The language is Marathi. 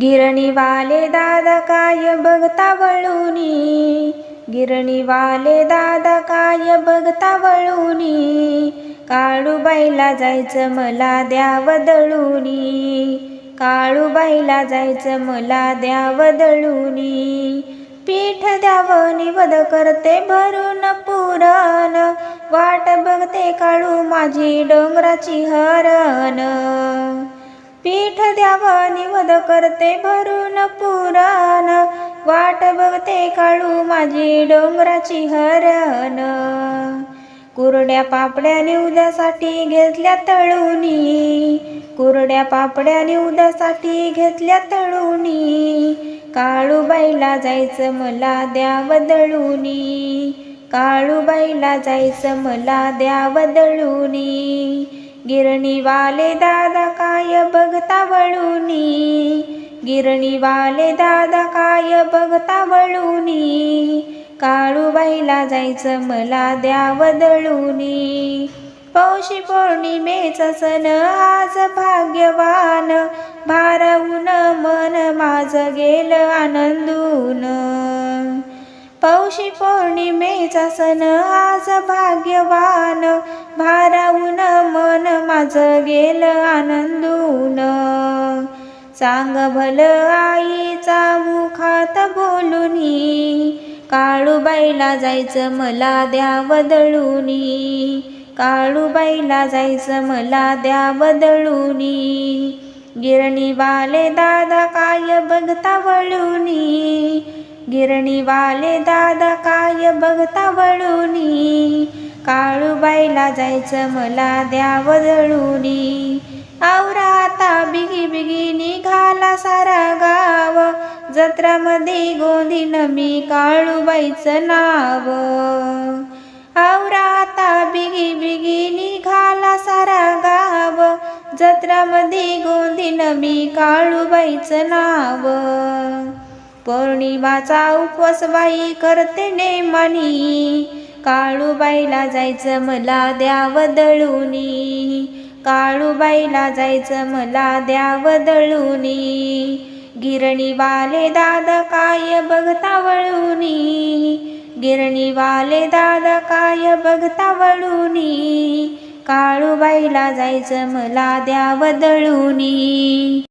गिरणीवाले दादा काय बघता वळूनी गिरणीवाले दादा काय बघता वळूनी काळूबाईला जायचं मला द्याव दळूनी काळूबाईला जायचं मला द्याव दळूनी पीठ द्यावं निवद करते भरून पुरण. वाट बघते काळू माझी डोंगराची हरण. पीठ द्यावं निवद करते भरून पुराण. वाट बघते काळू माझी डोंगराची हरण. कुरड्या पापड्या उद्यासाठी घेतल्या तळुनी. कुरड्या पापड्या उद्यासाठी घेतल्या तळुनी. काळूबाईला जायचं मला द्याव दळुनी. काळूबाईला जायचं मला द्याव दळुनी. गिरणीवाले दादा काय बघता वळूनी गिरणीवाले दादा काय बघता वळूनी काळूबाईला जायचं मला द्याव दळूनी पौषी पौर्णिमेचा सण आज भाग्यवान. भारावून मन माझं गेलं आनंदून. पौषी पौर्णिमेचा सण आज भाग्यवान. भारावून मन माझं गेलं आनंदून. सांग भलं आईचा मुखात बोलूनी काळूबाईला जायचं मला द्या बदळूनी काळूबाईला जायचं मला द्या बदळूनी गिरणीवाले दादा काय बघता वळूनी. गिरणीवाले दादा काय बघता वळूनी काळूबाईला जायचं मला द्याव जळूनी आवरा आता बिगी बिगी निघाला सारा गाव. जत्रामध्ये गोंधीन मी काळूबाईचं नाव. आवरा आता बिगी बिगी निघाला सारा गाव. जत्रामध्ये गोंधीन मी काळूबाईचं नाव. पौर्णिमाचा उपवास बाई करते नेमानी. काळूबाईला जायचं मला द्याव दळूनी. काळूबाईला जायचं मला द्याव दळूनी. गिरणीवाले दादा काय बघता वळूनी. गिरणीवाले दादा काय बघता वळूनी. काळूबाईला जायचं मला द्याव दळूनी.